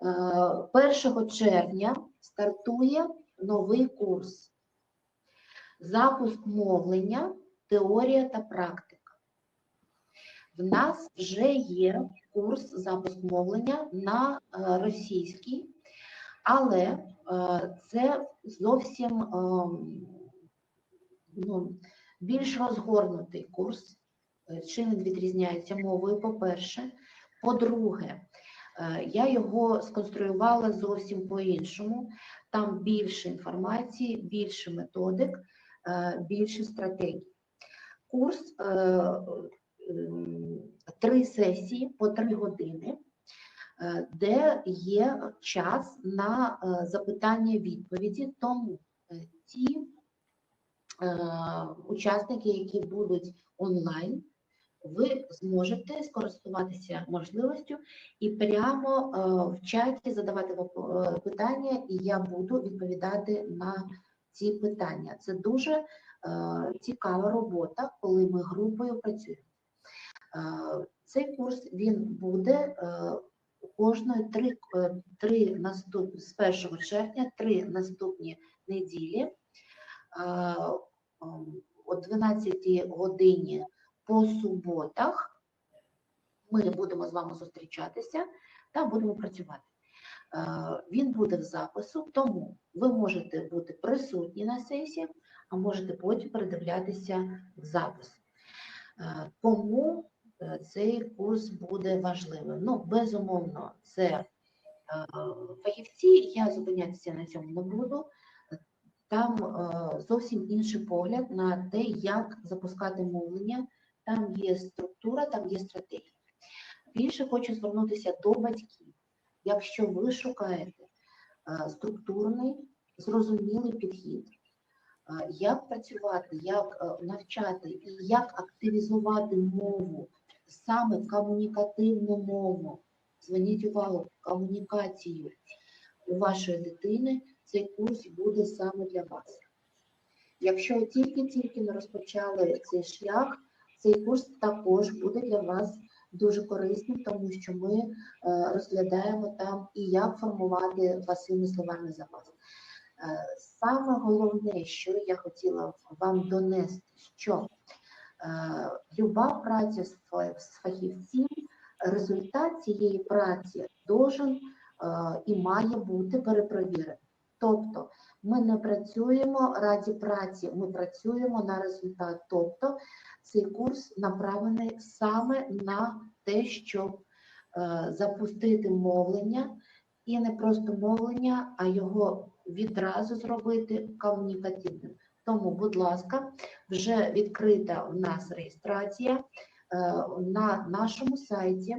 1 червня стартує новий курс. Запуск мовлення, теорія та практика. В нас вже є курс запуск мовлення на е, російській, але е, це зовсім ну, більш розгорнутий курс. Е, Чим він відрізняється мовою, по-перше. По-друге, е, я його сконструювала зовсім по-іншому. Там більше інформації, більше методик, е, більше стратегій. Курс е, три сесії по три години, е, де є час на е, запитання-відповіді, тому е, ті е, учасники, які будуть онлайн, ви зможете скористуватися можливістю і прямо е, в чаті задавати е, питання, і я буду відповідати на ці питання. Це дуже е, цікава робота, коли ми групою працюємо. Цей курс він буде кожної три, три наступ з 1 червня, три наступні неділі о 12 годині по суботах ми будемо з вами зустрічатися та будемо працювати. Е, Він буде в запису, тому ви можете бути присутні на сесії, а можете потім передивлятися в запис. Е, Тому е, цей курс буде важливим. Ну, безумовно, це е, фахівці, я зупинятися на цьому не буду. Там е, зовсім інший погляд на те, як запускати мовлення. Там є структура, там є стратегія. Більше хочу звернутися до батьків. Якщо ви шукаєте е, структурний, зрозумілий підхід, е, як працювати, як е, навчати і як активізувати мову, саме комунікативну мову. Зверніть увагу, комунікацію у вашої дитини цей курс буде саме для вас. Якщо тільки-тільки не розпочали цей шлях, цей курс також буде для вас дуже корисним, тому що ми е, розглядаємо там і як формувати власними словами запас. Е, Саме головне, що я хотіла вам донести, що е, люба праця з фа- з фахівцем, результат цієї праці должен і має бути перепровірений. Тобто ми не працюємо раді праці, ми працюємо на результат. Тобто цей курс направлений саме на те, щоб е, запустити мовлення, і не просто мовлення, а його відразу зробити комунікативним. Тому, будь ласка, вже відкрита у нас реєстрація е, на нашому сайті,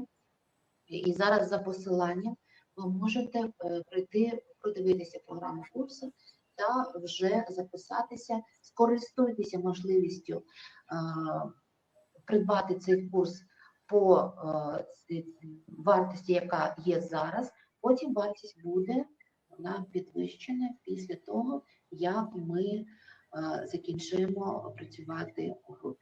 і зараз за посиланням ви можете е, прийти, подивитися програму курсу та вже записатися, скористуйтеся можливістю е, придбати цей курс по е, вартості, яка є зараз. Потім вартість буде вона підвищена після того, як ми е, закінчимо працювати у групі.